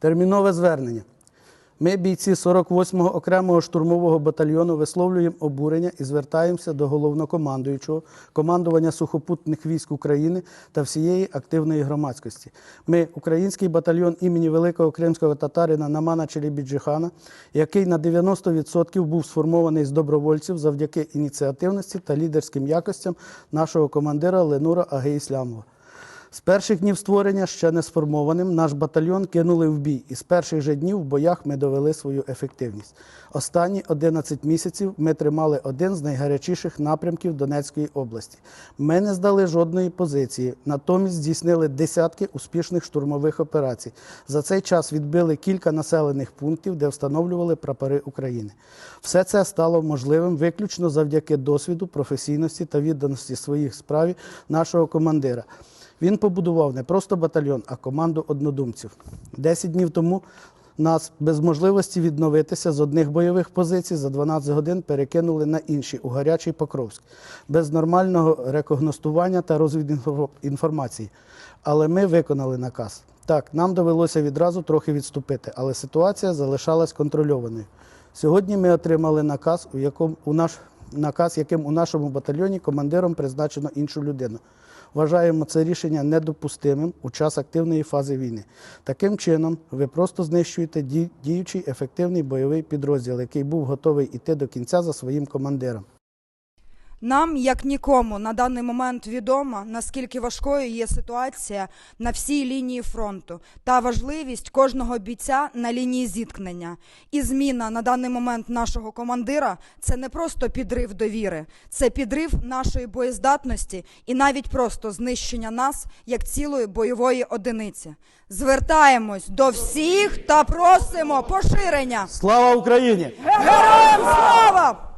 Термінове звернення. Ми, бійці 48-го окремого штурмового батальйону, висловлюємо обурення і звертаємося до головнокомандуючого командування сухопутних військ України та всієї активної громадськості. Ми, український батальйон імені великого кримського татарина Намана Челібіджихана, який на 90% був сформований з добровольців завдяки ініціативності та лідерським якостям нашого командира Ленура Аги Іслямова. З перших днів створення, ще не сформованим, наш батальйон кинули в бій, і з перших же днів в боях ми довели свою ефективність. Останні 11 місяців ми тримали один з найгарячіших напрямків Донецької області. Ми не здали жодної позиції, натомість здійснили десятки успішних штурмових операцій. За цей час відбили кілька населених пунктів, де встановлювали прапори України. Все це стало можливим виключно завдяки досвіду, професійності та відданості своїх справі нашого командира. Він побудував не просто батальйон, а команду однодумців. Десять днів тому нас без можливості відновитися з одних бойових позицій за 12 годин перекинули на інші у гарячий Покровськ, без нормального рекогностування та розвідінформації. Але ми виконали наказ. Так, нам довелося відразу трохи відступити, але ситуація залишалась контрольованою. Сьогодні ми отримали наказ, у якому у наш наказ, яким у нашому батальйоні командиром призначено іншу людину. Вважаємо це рішення недопустимим у час активної фази війни. Таким чином, ви просто знищуєте діючий ефективний бойовий підрозділ, який був готовий іти до кінця за своїм командиром. Нам, як нікому, на даний момент відомо, наскільки важкою є ситуація на всій лінії фронту та важливість кожного бійця на лінії зіткнення. І зміна на даний момент нашого командира це не просто підрив довіри, це підрив нашої боєздатності і навіть просто знищення нас як цілої бойової одиниці. Звертаємось до всіх та просимо поширення. Слава Україні! Героям слава!